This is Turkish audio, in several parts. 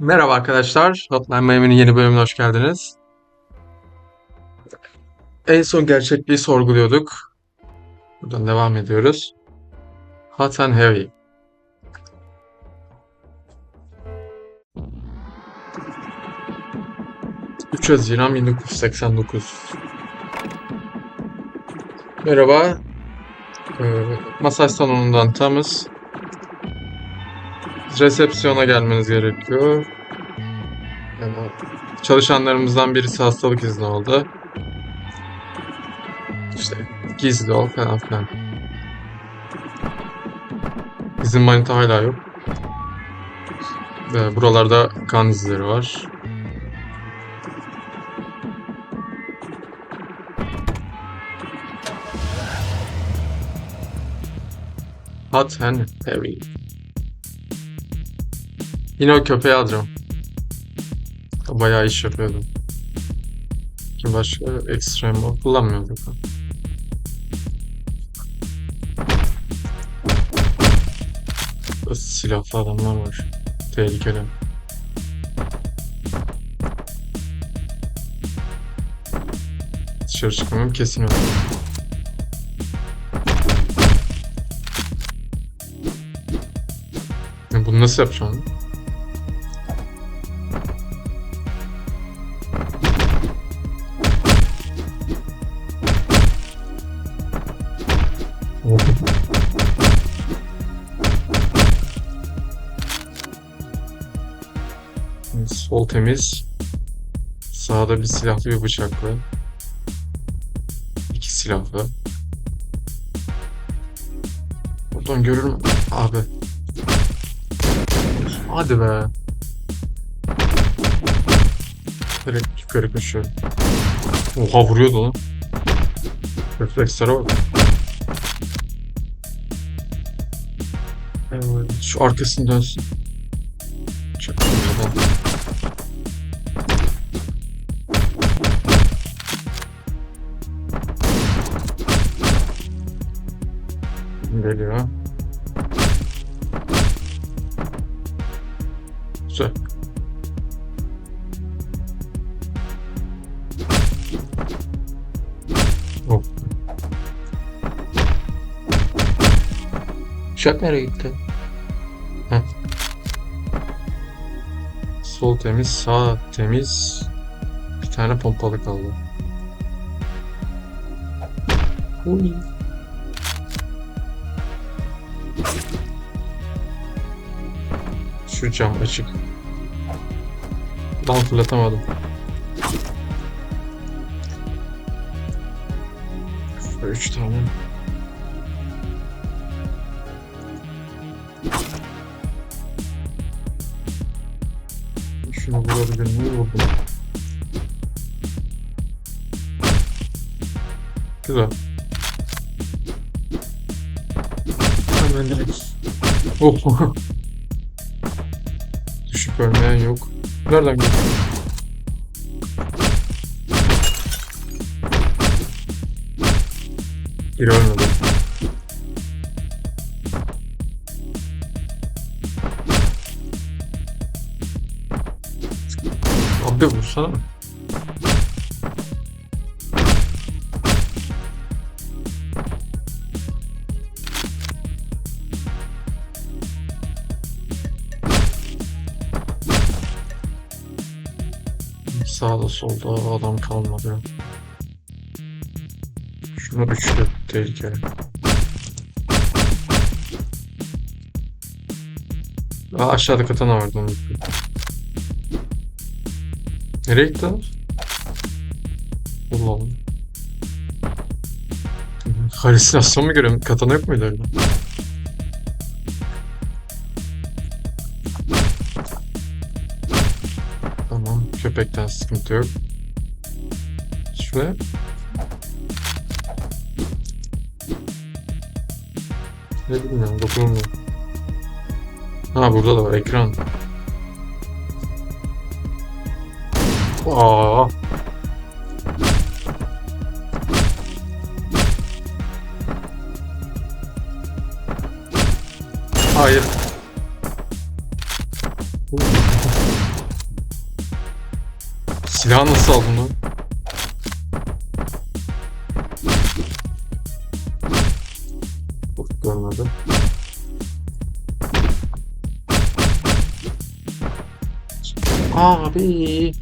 Merhaba arkadaşlar, Hotline Miami'nin yeni bölümüne hoş geldiniz. En son gerçekliği sorguluyorduk. Buradan devam ediyoruz. Hot and Heavy. ...3 Haziran 1989. Merhaba. Ee, masaj salonundan Thomas. Resepsiyona gelmeniz gerekiyor. Yani çalışanlarımızdan birisi hastalık izni aldı. İşte gizli ol falan filan. Bizim manita hala yok. Ve buralarda kan izleri var. Hot and heavy. Yine o köpeği alacağım. Bayağı iş yapıyordum. Ki başka ekstrem kullanmıyorduk. Silahlı adamlar var. Tehlikeli. Dışarı çıkmam kesin öyle. Bunu nasıl yapacağım? Temiz. Sağda bir silahlı bir bıçaklı. İki silahlı. Buradan görür mü? Abi. Hadi be. Direkt yukarı koşuyor. Oha vuruyordu lan. Reflekslere bak. Evet, şu arkasını dönsün. Geliyor. Güzel. Oh. Şak nereye gitti? Heh. Sol temiz, sağ temiz. Bir tane pompalı kaldı. Uy. Şu cam açık. Lan fırlatamadım. Şurada üç tane. Şunu vurabilir miyim? Vurdum. Güzel. Hemen direkt. Oh. Düşük ölmeyen yok. Nereden geldi? Biri ölmedi. Abi vursana. Sağda solda adam kalmadı. Şunlar üçlü tehlikeli. Aa, aşağıda katana vardı onu. Nereye gittiler? Allah Allah. Halüsinasyon mu görüyorum? Katana yok muydu öyle? Köpekten sıkıntı yok. Şuraya. Ne bilmiyorum. Dokunulmuyor. Ha burada da var. Ekran. Aa. Hayır. Silahı nasıl aldın lan? Of görmedim. Abi.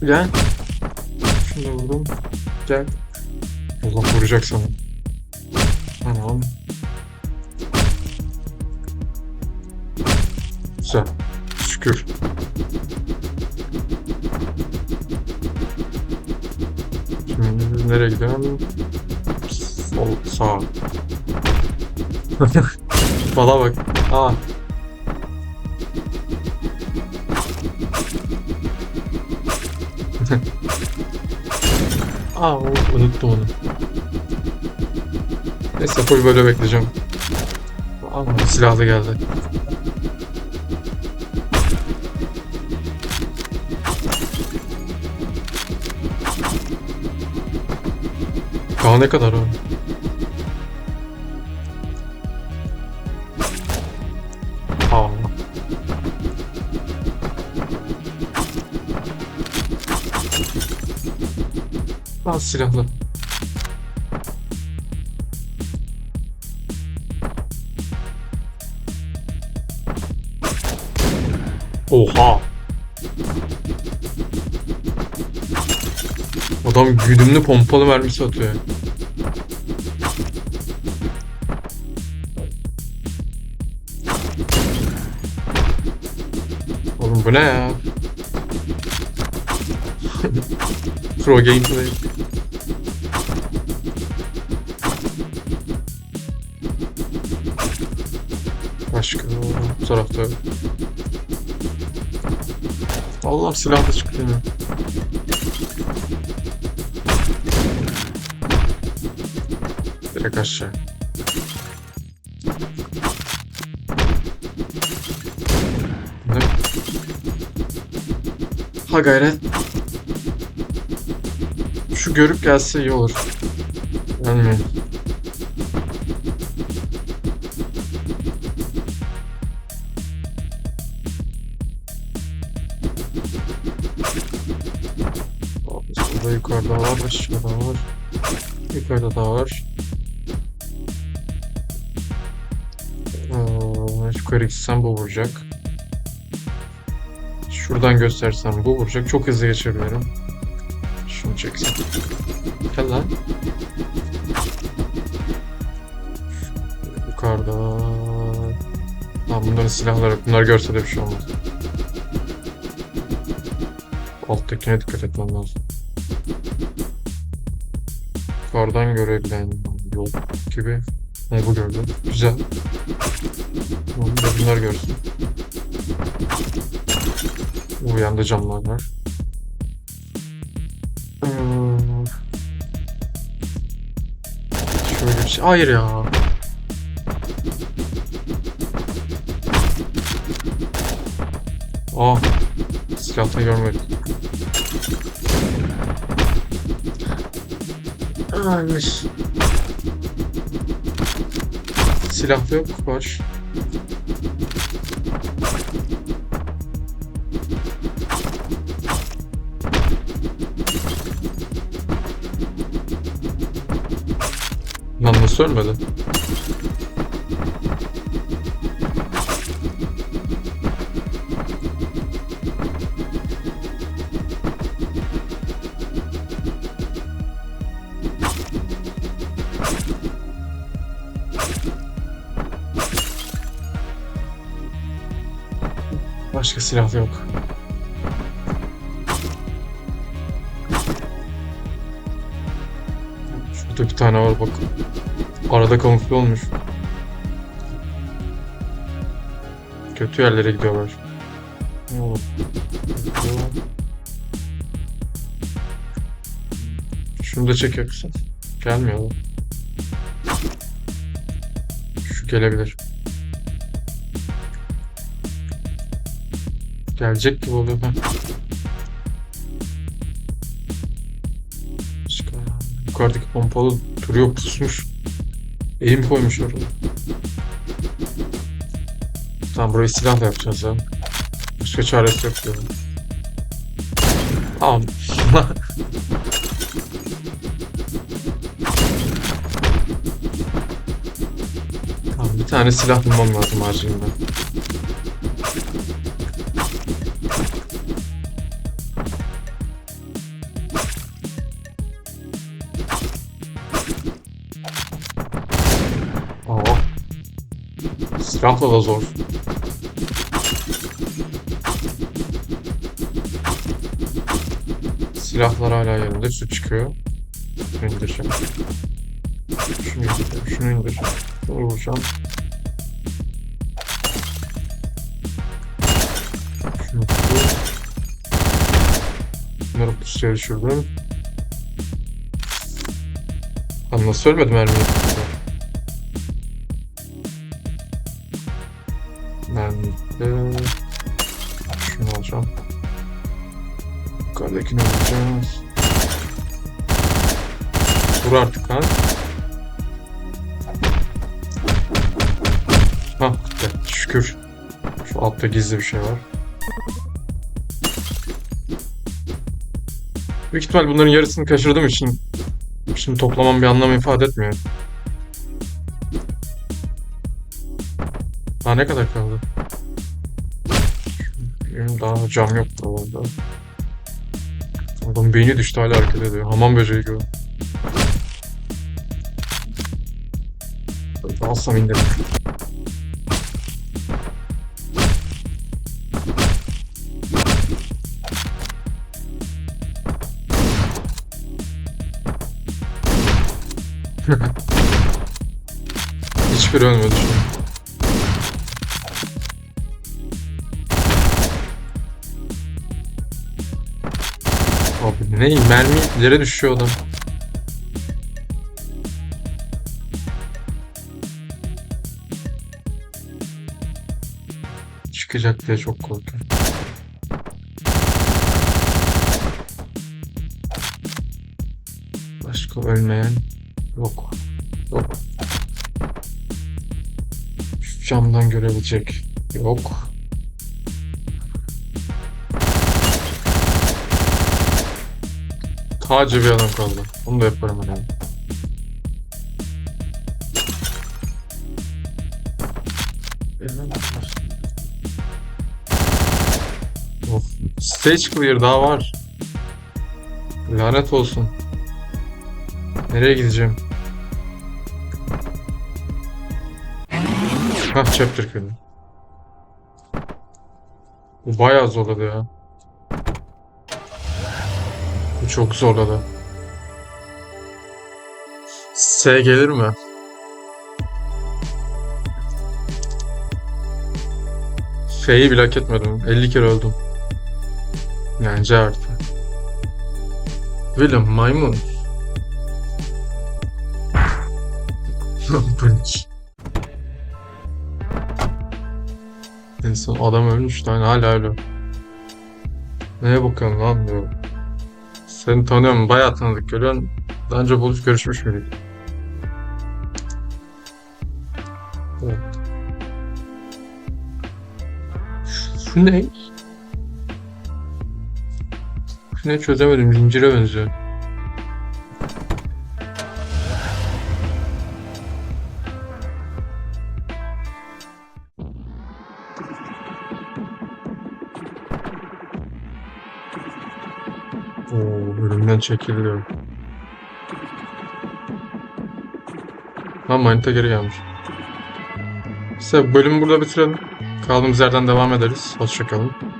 Gel. Şunu da vurdum. Gel. Allah vuracak sana. Tamam. Güzel. Şükür. Şimdi nereye gidelim? Sol, sağ. Bana bak. Aa. Aa, o- unuttum onu. Neyse full böyle bekleyeceğim. Aa, silahlı geldi. Daha ne kadar o? Aa silahlı. Oha. Adam güdümlü pompalı mermisi atıyor. Oğlum bu ne ya? Pro gameplay. Bu tarafta. Allah silah da çıktı yine. Direkt aşağı. Ne? Ha gayret. Şu görüp gelse iyi olur. Gelmiyor. Abi Burada yukarıda var, aşağıda var. Yukarıda da var. Ee, yukarı gitsem bu vuracak. Şuradan göstersem bu vuracak. Çok hızlı geçebilirim. Şunu çeksin. Gel lan. Yukarıda. Lan bunların silahları. Bunlar görse de bir şey olmaz. Alttakine dikkat etmem lazım. Yukarıdan görebilen yol gibi. Ne bu gördü. Güzel. Tamam, bunlar görsün. Bu yanda camlar var. Ee, Şöyle bir şey. Hayır ya. Aa. Silahta görmedim. Aymış. Silah yok. Var. Lan nasıl ölmedi? Silah yok. Şurada bir tane var bak. Arada kamufle olmuş. Kötü yerlere gidiyorlar. Ne olur. Şunu da çek yoksa. Gelmiyor. Şu gelebilir. Gelecek gibi oluyor ben. yukarıdaki pompalı duruyor pusmuş. Eğim koymuş oraya. Tamam burayı silahla yapacağız ya. Başka çaresi yok diyorum. Tamam. tamam bir tane silah bulmam lazım acilen. Aa. Silahla da zor. Silahlar hala yerinde. Su çıkıyor. Şunu indireceğim. Şunu indireceğim. Şunu indireceğim. Şunu vuracağım. Şunu tutayım. Bunları pusuya düşürdüm. Ben nasıl ölmedim mermiyi? Vur artık lan. Hah gitti. Şükür. Şu altta gizli bir şey var. Büyük ihtimal bunların yarısını kaçırdığım için şimdi toplamam bir anlam ifade etmiyor. Daha ne kadar kaldı? Benim daha cam yok burada. Adam beyni düştü hala hareket ediyor. Hamam böceği gibi. Alsam indirim. Hiçbiri ölmedi şu an. Abi ne mermi ileri düşüyor adam. Çıkacak diye çok korkuyorum. Başka ölmeyen yok. Yok. Şu camdan görebilecek yok. Tacı bir adam kaldı. Onu da yaparım hani. Stage clear daha var. Lanet olsun. Nereye gideceğim? Hah chapter kill'i. Bu bayağı zorladı ya. Bu çok zorladı. S gelir mi? F'yi bile hak etmedim. 50 kere öldüm. C artı. Willem maymun. Ne? En son adam ölmüş lan hala ölüyor. Neye bakıyorsun lan diyor. Seni tanıyorum bayağı tanıdık görüyorsun. Daha önce buluş görüşmüş müydük? Evet. Şu ne? Ne çözemedim. Zincire benziyor. Oo, bölümden çekiliyor. Ha manita geri gelmiş. İşte bölümü burada bitirelim. Kaldığımız yerden devam ederiz. Hoşçakalın.